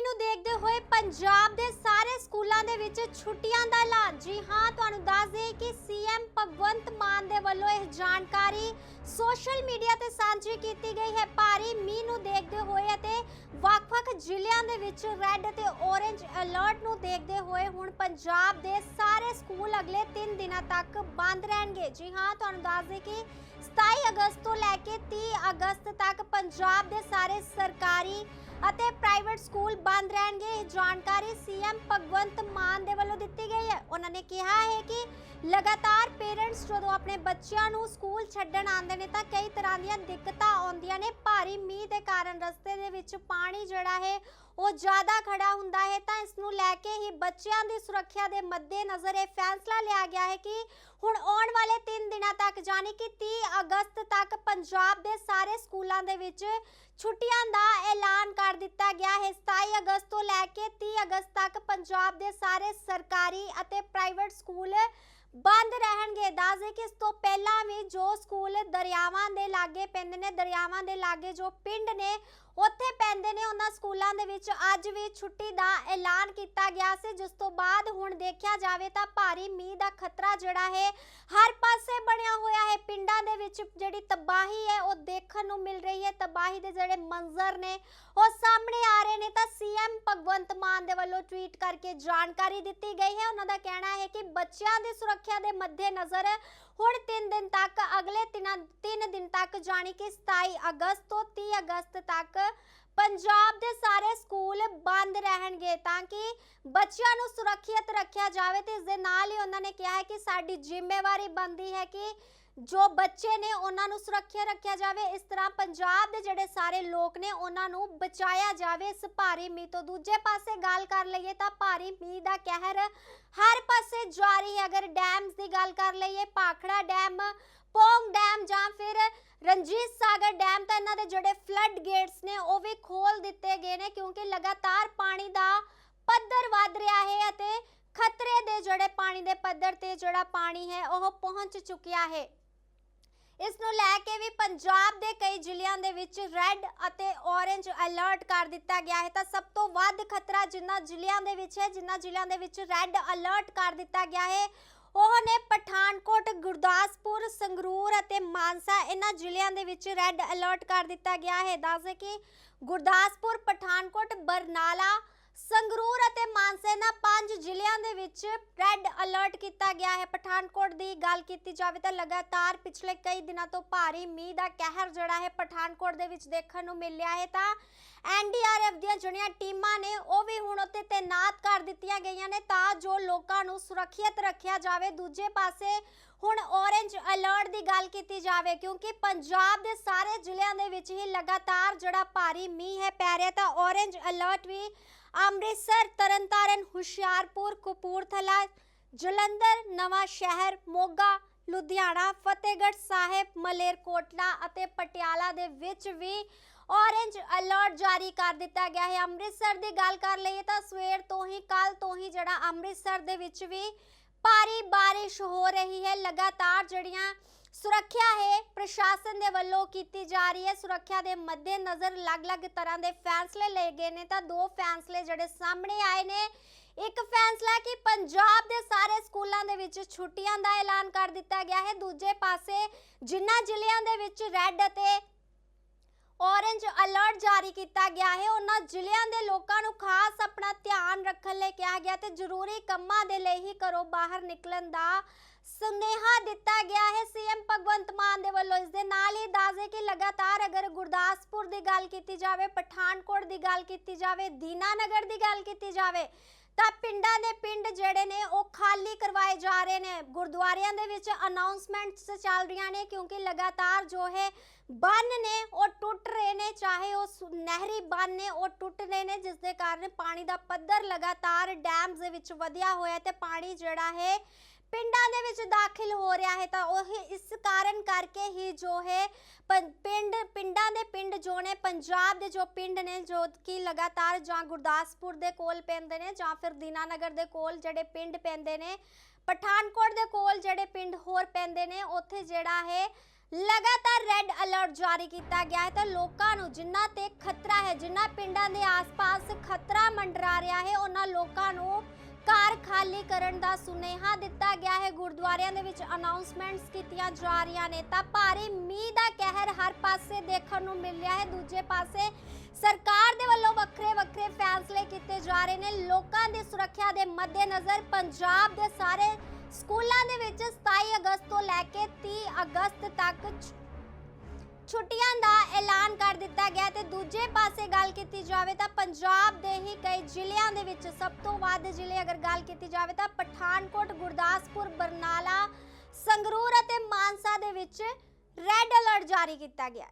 ਨੂੰ ਦੇਖਦੇ ਹੋਏ ਪੰਜਾਬ ਦੇ ਸਾਰੇ ਸਕੂਲਾਂ ਦੇ ਵਿੱਚ ਛੁੱਟੀਆਂ ਦਾ ਐਲਾਨ। ਜੀ ਹਾਂ, ਤੁਹਾਨੂੰ ਦੱਸ ਦੇਈਏ ਕਿ ਸੀਐਮ ਭਗਵੰਤ ਮਾਨ ਦੇ ਵੱਲੋਂ ਇਹ ਜਾਣਕਾਰੀ ਸੋਸ਼ਲ ਮੀਡੀਆ ਤੇ ਸਾਂਝੀ ਕੀਤੀ ਗਈ ਹੈ। ਭਾਰੀ ਮੀਂਹ ਨੂੰ ਦੇਖਦੇ ਹੋਏ ਅਤੇ ਵੱਖ-ਵੱਖ ਜ਼ਿਲ੍ਹਿਆਂ ਦੇ ਵਿੱਚ ਰੈੱਡ ਅਤੇ ਔਰੇਂਜ ਅਲਰਟ ਨੂੰ ਦੇਖਦੇ ਹੋਏ ਹੁਣ ਪੰਜਾਬ ਦੇ ਸਾਰੇ ਸਕੂਲ ਅਗਲੇ 3 ਦਿਨਾਂ ਤੱਕ ਬੰਦ ਰਹਿਣਗੇ। ਜੀ ਹਾਂ, ਤੁਹਾਨੂੰ ਦੱਸ ਦੇਈਏ ਕਿ 27 ਅਗਸਤ ਤੋਂ ਲੈ ਕੇ 30 ਅਗਸਤ ਤੱਕ ਪੰਜਾਬ ਦੇ ਸਾਰੇ ਸਰਕਾਰੀ ਅਤੇ ਪ੍ਰਾਈਵੇਟ ਸਕੂਲ ਬੰਦ ਰਹਿਣਗੇ। ਇਹ ਜਾਣਕਾਰੀ ਸੀਐਮ ਭਗਵੰਤ ਮਾਨ ਦੇ ਵੱਲੋਂ ਦਿੱਤੀ ਗਈ ਹੈ। ਉਹਨਾਂ ਨੇ ਕਿਹਾ ਹੈ ਕਿ ਲਗਾਤਾਰ ਪੇਰੈਂਟਸ ਜਦੋਂ ਆਪਣੇ ਬੱਚਿਆਂ ਨੂੰ ਸਕੂਲ ਛੱਡਣ ਆਉਂਦੇ ਨੇ ਤਾਂ ਕਈ ਤਰ੍ਹਾਂ ਦੀਆਂ ਦਿੱਕਤਾਂ ਆਉਂਦੀਆਂ ਨੇ। ਭਾਰੀ ਮੀਂਹ ਦੇ ਕਾਰਨ ਰਸਤੇ ਦੇ ਵਿੱਚ ਪਾਣੀ ਜਿਹੜਾ ਹੈ ਉਹ ਜ਼ਿਆਦਾ ਖੜਾ ਹੁੰਦਾ ਹੈ, ਤਾਂ ਇਸ ਨੂੰ ਲੈ ਕੇ ਹੀ ਬੱਚਿਆਂ ਦੀ ਸੁਰੱਖਿਆ ਦੇ ਮੱਦੇਨਜ਼ਰ ਇਹ ਫੈਸਲਾ ਲਿਆ ਗਿਆ ਹੈ ਕਿ ਹੁਣ ਆਉਣ ਵਾਲੇ 3 ਦਿਨਾਂ ਤੱਕ ਯਾਨੀ ਕਿ 30 ਅਗਸਤ ਤੱਕ ਪੰਜਾਬ ਦੇ ਸਾਰੇ ਸਕੂਲਾਂ ਦੇ ਵਿੱਚ ਛੁੱਟੀਆਂ ਦਾ ਐਲਾਨ ਕਰ ਦਿੱਤਾ ਗਿਆ ਹੈ। 27 ਅਗਸਤ ਤੋਂ ਲੈ ਕੇ 30 ਅਗਸਤ ਤੱਕ ਪੰਜਾਬ ਦੇ ਸਾਰੇ ਸਰਕਾਰੀ ਅਤੇ ਪ੍ਰਾਈਵੇਟ ਸਕੂਲ ਬੰਦ ਰਹਿਣਗੇ। ਦੱਸਦੇ ਕਿ ਇਸ ਤੋਂ ਪਹਿਲਾਂ ਵੀ ਜੋ ਸਕੂਲ ਦਰਿਆਵਾਂ ਦੇ ਲਾਗੇ ਪਿੰਡ ਨੇ, ਦਰਿਆਵਾਂ ਦੇ ਲਾਗੇ ਜੋ ਪਿੰਡ ਨੇ ਉੱਥੇ ਪੈਂਦੇ ਨੇ, ਉਹਨਾਂ ਸਕੂਲਾਂ ਦੇ ਵਿੱਚ। ਅੱਜ ਵੀ ਛੁੱਟੀ ਦਾ ਐਲਾਨ ਕੀਤਾ ਗਿਆ ਸੀ। ਜਿਸ ਤੋਂ ਬਾਅਦ ਹੁਣ ਦੇਖਿਆ ਜਾਵੇ ਤਾਂ ਭਾਰੀ ਮੀਂਹ ਦਾ ਖਤਰਾ ਜਿਹੜਾ ਹੈ, ਹਰ ਪਾਸੇ ਬਣਿਆ ਹੋਇਆ ਹੈ। ਪਿੰਡਾਂ ਦੇ ਵਿੱਚ ਜਿਹੜੀ ਤਬਾਹੀ ਹੈ, ਉਹ ਦੇਖਣ ਨੂੰ ਮਿਲ ਰਹੀ ਹੈ। ਤਬਾਹੀ ਦੇ ਜਿਹੜੇ ਮੰਜ਼ਰ ਨੇ, ਉਹ ਸਾਹਮਣੇ ਆ ਰਹੇ ਨੇ। ਤਾਂ ਸੀਐਮ ਭਗਵੰਤ ਮਾਨ ਦੇ ਵੱਲੋਂ ਟਵੀਟ ਕਰਕੇ ਜਾਣਕਾਰੀ ਦਿੱਤੀ ਗਈ ਹੈ। ਉਹਨਾਂ ਦਾ ਕਹਿਣਾ ਹੈ ਕਿ ਬੱਚਿਆਂ ਦੀ ਸੁਰੱਖਿਆ ਦੇ ਮੱਦੇਨਜ਼ਰ ਹੁਣ 3 ਦਿਨ ਤੱਕ, ਅਗਲੇ 3 ਦਿਨ ਤੱਕ ਜਾਣੀ ਕਿ 27 ਅਗਸਤ ਤੋਂ 30 ਅਗਸਤ ਤੱਕ ਪੰਜਾਬ ਦੇ ਸਾਰੇ ਸਕੂਲ ਬੰਦ ਰਹਿਣਗੇ ਤਾਂ ਕਿ ਬੱਚਿਆਂ ਨੂੰ ਸੁਰੱਖਿਅਤ ਰੱਖਿਆ ਜਾਵੇ ਤੇ ਇਸ ਦੇ ਨਾਲ ਹੀ ਉਹਨਾਂ ਨੇ ਕਿਹਾ ਹੈ ਕਿ ਸਾਡੀ ਜ਼ਿੰਮੇਵਾਰੀ ਬਣਦੀ ਹੈ ਕਿ ਜੋ ਬੱਚੇ ਨੇ ਉਹਨਾਂ ਨੂੰ ਸੁਰੱਖਿਆ ਰੱਖਿਆ ਜਾਵੇ, ਇਸ ਤਰ੍ਹਾਂ ਪੰਜਾਬ ਦੇ ਜਿਹੜੇ ਸਾਰੇ ਲੋਕ ਨੇ ਉਹਨਾਂ ਨੂੰ ਬਚਾਇਆ ਜਾਵੇ, ਇਸ ਭਾਰੀ ਮੀਂਹ ਤੋਂ। ਦੂਜੇ ਪਾਸੇ ਗੱਲ ਕਰ ਲਈਏ ਤਾਂ ਭਾਰੀ ਮੀਂਹ ਦਾ ਕਹਿਰ ਹਰ ਪਾਸੇ ਜਾਰੀ ਹੈ। ਅਗਰ ਡੈਮਸ ਦੀ ਗੱਲ ਕਰ ਲਈਏ ਪਾਖੜਾ ਡੈਮ, ਪੌਂਗ ਡੈਮ ਜਾਂ ਫਿਰ ਰਣਜੀਤ ਸਾਗਰ ਡੈਮ ਤਾਂ ਇਹਨਾਂ ਦੇ ਜਿਹੜੇ ਫਲੱਡ ਗੇਟਸ ਨੇ ਉਹ ਵੀ ਖੋਲ ਦਿੱਤੇ ਗਏ ਨੇ ਕਿਉਂਕਿ ਲਗਾਤਾਰ ਪਾਣੀ ਦਾ ਪੱਧਰ ਵੱਧ ਰਿਹਾ ਹੈ ਅਤੇ ਖਤਰੇ ਦੇ ਜਿਹੜੇ ਪਾਣੀ ਦੇ ਪੱਧਰ ਤੇ ਜਿਹੜਾ ਪਾਣੀ ਹੈ ਉਹ ਪਹੁੰਚ ਚੁੱਕਿਆ ਹੈ। ਇਸ ਨੂੰ ਲੈ ਕੇ ਵੀ ਪੰਜਾਬ ਦੇ ਕਈ ਜ਼ਿਲ੍ਹਿਆਂ ਦੇ ਵਿੱਚ ਰੈੱਡ ਅਤੇ ਔਰੇਂਜ ਅਲਰਟ ਕਰ ਦਿੱਤਾ ਗਿਆ ਹੈ। ਤਾਂ ਸਭ ਤੋਂ ਵੱਧ ਖਤਰਾ ਜਿਨ੍ਹਾਂ ਜ਼ਿਲ੍ਹਿਆਂ ਦੇ ਵਿੱਚ ਹੈ ਜਿਨ੍ਹਾਂ ਜ਼ਿਲ੍ਹਿਆਂ ਦੇ ਵਿੱਚ ਰੈੱਡ ਅਲਰਟ ਕਰ ਦਿੱਤਾ ਗਿਆ ਹੈ, ਉਹ ਨੇ ਪਠਾਨਕੋਟ, ਗੁਰਦਾਸਪੁਰ, ਸੰਗਰੂਰ ਅਤੇ ਮਾਨਸਾ ਇਹਨਾਂ ਜ਼ਿਲ੍ਹਿਆਂ ਦੇ ਵਿੱਚ ਰੈੱਡ ਅਲਰਟ ਕਰ ਦਿੱਤਾ ਗਿਆ ਹੈ। ਦੱਸਦੇ ਕਿ ਗੁਰਦਾਸਪੁਰ, ਪਠਾਨਕੋਟ, ਬਰਨਾਲਾ ਸੰਗਰੂਰ ਅਤੇ ਮਾਨਸਾ ਇਹਨਾਂ ਪੰਜ ਜ਼ਿਲ੍ਹਿਆਂ ਦੇ ਵਿੱਚ ਰੈੱਡ ਅਲਰਟ ਕੀਤਾ ਗਿਆ ਹੈ। ਪਠਾਨਕੋਟ ਦੀ ਗੱਲ ਕੀਤੀ ਜਾਵੇ ਤਾਂ ਲਗਾਤਾਰ ਪਿਛਲੇ ਕਈ ਦਿਨਾਂ ਤੋਂ ਭਾਰੀ ਮੀਂਹ ਦਾ ਕਹਿਰ ਜਿਹੜਾ ਹੈ ਪਠਾਨਕੋਟ ਦੇ ਵਿੱਚ ਦੇਖਣ ਨੂੰ ਮਿਲਿਆ ਹੈ। ਤਾਂ ਐਨਡੀਆਰਐਫ ਦੀਆਂ ਜਿਹੜੀਆਂ ਟੀਮਾਂ ਨੇ ਉਹ ਵੀ ਹੁਣ ਉੱਤੇ ਤਾਇਨਾਤ ਕਰ ਦਿੱਤੀਆਂ ਗਈਆਂ ਨੇ ਤਾਂ ਜੋ ਲੋਕਾਂ ਨੂੰ ਸੁਰੱਖਿਅਤ ਰੱਖਿਆ ਜਾਵੇ। ਦੂਜੇ ਪਾਸੇ ਹੁਣ ਔਰੇਂਜ ਅਲਰਟ ਦੀ ਗੱਲ ਕੀਤੀ ਜਾਵੇ ਕਿਉਂਕਿ ਪੰਜਾਬ ਦੇ ਸਾਰੇ ਜ਼ਿਲ੍ਹਿਆਂ ਦੇ ਵਿੱਚ ਹੀ ਲਗਾਤਾਰ ਜਿਹੜਾ ਭਾਰੀ ਮੀਂਹ ਹੈ ਪੈ ਰਿਹਾ ਤਾਂ ਔਰੇਂਜ ਅਲਰਟ ਵੀ ਅੰਮ੍ਰਿਤਸਰ, ਤਰਨਤਾਰਨ, ਹੁਸ਼ਿਆਰਪੁਰ, ਕਪੂਰਥਲਾ, ਜਲੰਧਰ, ਨਵਾਂ ਸ਼ਹਿਰ, ਮੋਗਾ, ਲੁਧਿਆਣਾ, ਫਤਿਹਗੜ੍ਹ ਸਾਹਿਬ, ਮਲੇਰਕੋਟਲਾ ਅਤੇ ਪਟਿਆਲਾ ਦੇ ਵਿੱਚ ਵੀ ਔਰੇਂਜ ਅਲਰਟ ਜਾਰੀ ਕਰ ਦਿੱਤਾ ਗਿਆ ਹੈ। ਅੰਮ੍ਰਿਤਸਰ ਦੀ ਗੱਲ ਕਰ ਲਈਏ ਤਾਂ ਸਵੇਰ ਤੋਂ ਹੀ ਕੱਲ ਤੋਂ ਹੀ ਜਿਹੜਾ ਅੰਮ੍ਰਿਤਸਰ ਦੇ ਵਿੱਚ ਵੀ ਭਾਰੀ ਬਾਰਿਸ਼ ਹੋ ਰਹੀ ਹੈ। ਲਗਾਤਾਰ ਜਿਹੜੀਆਂ ਸੁਰੱਖਿਆ ਹੈ, ਪ੍ਰਸ਼ਾਸਨ ਦੇ ਵੱਲੋਂ ਕੀਤੀ ਜਾ ਰਹੀ ਹੈ ਸੁਰੱਖਿਆ ਦੇ ਮੱਦੇਨਜ਼ਰ ਅਲੱਗ-ਅਲੱਗ ਤਰ੍ਹਾਂ ਦੇ ਫੈਸਲੇ ਲਏ ਗਏ ਨੇ। ਤਾਂ ਦੋ ਫੈਸਲੇ ਜਿਹੜੇ ਸਾਹਮਣੇ ਆਏ ਨੇ। ਇੱਕ ਫੈਸਲਾ ਕਿ ਪੰਜਾਬ ਦੇ ਸਾਰੇ ਸਕੂਲਾਂ ਦੇ ਵਿੱਚ ਛੁੱਟੀਆਂ ਦਾ ਐਲਾਨ ਕਰ ਦਿੱਤਾ ਗਿਆ ਹੈ। ਦੂਜੇ ਪਾਸੇ ਜਿਨ੍ਹਾਂ ਜ਼ਿਲ੍ਹਿਆਂ ਦੇ ਵਿੱਚ ਰੈੱਡ ਅਤੇ ਔਰੇਂਜ ਅਲਰਟ ਜਾਰੀ ਕੀਤਾ ਗਿਆ ਹੈ। ਉਹਨਾਂ ਜ਼ਿਲ੍ਹਿਆਂ ਦੇ ਲੋਕਾਂ ਨੂੰ ਖਾਸ ਆਪਣਾ ਧਿਆਨ ਰੱਖਣ ਲਈ ਕਿਹਾ ਗਿਆ ਤੇ ਜ਼ਰੂਰੀ ਕੰਮਾਂ ਦੇ ਲਈ ਹੀ ਘਰੋਂ ਬਾਹਰ ਨਿਕਲਣ ਦਾ ਸੁਨੇਹਾ ਦਿੱਤਾ ਗਿਆ ਹੈ। ਸੀਐਮ ਭਗਵੰਤ ਮਾਨ ਦੇ ਵੱਲੋਂ ਇਸ ਦੇ ਨਾਲ ਹੀ ਦੱਸਦੇ ਕਿ ਲਗਾਤਾਰ ਅਗਰ ਗੁਰਦਾਸਪੁਰ ਦੀ ਗੱਲ ਕੀਤੀ ਜਾਵੇ, ਪਠਾਨਕੋਟ ਦੀ ਗੱਲ ਕੀਤੀ ਜਾਵੇ, ਦੀਨਾਨਗਰ ਦੀ ਗੱਲ ਕੀਤੀ ਜਾਵੇ ਤਾਂ ਪਿੰਡਾਂ ਦੇ ਪਿੰਡ ਜਿਹੜੇ ਨੇ ਉਹ ਖਾਲੀ ਕਰਵਾਏ ਜਾ ਰਹੇ ਨੇ। ਗੁਰਦੁਆਰਿਆਂ ਦੇ ਵਿੱਚ ਅਨਾਉਂਸਮੈਂਟਸ ਚੱਲ ਰਹੀਆਂ ਨੇ ਕਿਉਂਕਿ ਲਗਾਤਾਰ ਜੋ ਹੈ ਬੰਨ ਨੇ, ਉਹ ਟੁੱਟ ਰਹੇ ਨੇ। ਚਾਹੇ ਉਹ ਨਹਿਰੀ ਬੰਨ ਨੇ, ਉਹ ਟੁੱਟ ਰਹੇ ਨੇ, ਜਿਸ ਦੇ ਕਾਰਨ ਪਾਣੀ ਦਾ ਪੱਧਰ ਲਗਾਤਾਰ ਡੈਮਸ ਦੇ ਵਿੱਚ ਵਧਿਆ ਹੋਇਆ ਤੇ ਪਾਣੀ ਜਿਹੜਾ ਹੈ ਪਿੰਡਾਂ ਦੇ ਵਿੱਚ ਦਾਖਲ ਹੋ ਰਿਹਾ ਹੈ ਤਾਂ ਉਹ ਇਸ ਕਾਰਨ ਕਰਕੇ ਹੀ ਜੋ ਹੈ ਪਿੰਡ, ਪਿੰਡਾਂ ਦੇ ਪਿੰਡ ਜੋ ਨੇ, ਪੰਜਾਬ ਦੇ ਜੋ ਪਿੰਡ ਨੇ, ਜੋ ਕਿ ਲਗਾਤਾਰ ਜਾਂ ਗੁਰਦਾਸਪੁਰ ਦੇ ਕੋਲ ਪੈਂਦੇ ਨੇ ਜਾਂ ਫਿਰ ਦੀਨਾਨਗਰ ਦੇ ਕੋਲ ਜਿਹੜੇ ਪਿੰਡ ਪੈਂਦੇ ਨੇ, ਪਠਾਨਕੋਟ ਦੇ ਕੋਲ ਜਿਹੜੇ ਪਿੰਡ ਹੋਰ ਪੈਂਦੇ ਨੇ, ਉੱਥੇ ਜਿਹੜਾ ਹੈ ਲਗਾਤਾਰ ਰੈੱਡ ਅਲਰਟ ਜਾਰੀ ਕੀਤਾ ਗਿਆ ਹੈ ਤਾਂ ਲੋਕਾਂ ਨੂੰ ਜਿਨ੍ਹਾਂ ਤੇ ਖਤਰਾ ਹੈ ਜਿਨ੍ਹਾਂ ਪਿੰਡਾਂ ਦੇ ਆਸ-ਪਾਸ ਖਤਰਾ ਮੰਡਰਾ ਰਿਹਾ ਹੈ, ਉਹਨਾਂ ਲੋਕਾਂ ਨੂੰ ਘਰ ਖਾਲੀ ਕਰਨ ਦਾ ਸੁਨੇਹਾ ਦਿੱਤਾ ਗਿਆ ਹੈ। ਗੁਰਦੁਆਰਿਆਂ ਦੇ ਵਿੱਚ ਅਨਾਉਂਸਮੈਂਟਸ ਕੀਤੀਆਂ ਜਾ ਰਹੀਆਂ ਨੇ। ਤਾਂ ਭਾਰੀ ਮੀਂਹ ਦਾ ਕਹਿਰ ਹਰ ਪਾਸੇ ਦੇਖਣ ਨੂੰ ਮਿਲ ਰਿਹਾ ਹੈ। ਦੂਜੇ ਪਾਸੇ ਸਰਕਾਰ ਦੇ ਵੱਲੋਂ ਵੱਖਰੇ ਵੱਖਰੇ ਫੈਸਲੇ ਕੀਤੇ ਜਾ ਰਹੇ ਨੇ। ਲੋਕਾਂ ਦੀ ਸੁਰੱਖਿਆ ਦੇ ਮੱਦੇਨਜ਼ਰ ਪੰਜਾਬ ਦੇ ਸਾਰੇ ਸਕੂਲਾਂ ਦੇ ਵਿੱਚ 27 ਅਗਸਤ ਤੋਂ ਲੈ ਕੇ 30 ਅਗਸਤ ਤੱਕ ਛੁੱਟੀਆਂ ਦਾ ਐਲਾਨ ਕਰ ਦਿੱਤਾ ਗਿਆ ਤੇ ਦੂਜੇ ਪਾਸੇ ਗੱਲ ਕੀਤੀ ਜਾਵੇ ਤਾਂ ਪੰਜਾਬ ਦੇ ਹੀ ਕਈ ਜ਼ਿਲ੍ਹੇ ਦੇ ਵਿੱਚ ਸਭ ਤੋਂ ਵੱਧ ਜ਼ਿਲ੍ਹੇ ਅਗਰ ਗੱਲ ਕੀਤੀ ਜਾਵੇ ਤਾਂ ਪਠਾਨਕੋਟ, ਗੁਰਦਾਸਪੁਰ, ਬਰਨਾਲਾ, ਸੰਗਰੂਰ ਅਤੇ ਮਾਨਸਾ ਦੇ ਵਿੱਚ ਰੈੱਡ ਅਲਰਟ ਜਾਰੀ ਕੀਤਾ ਗਿਆ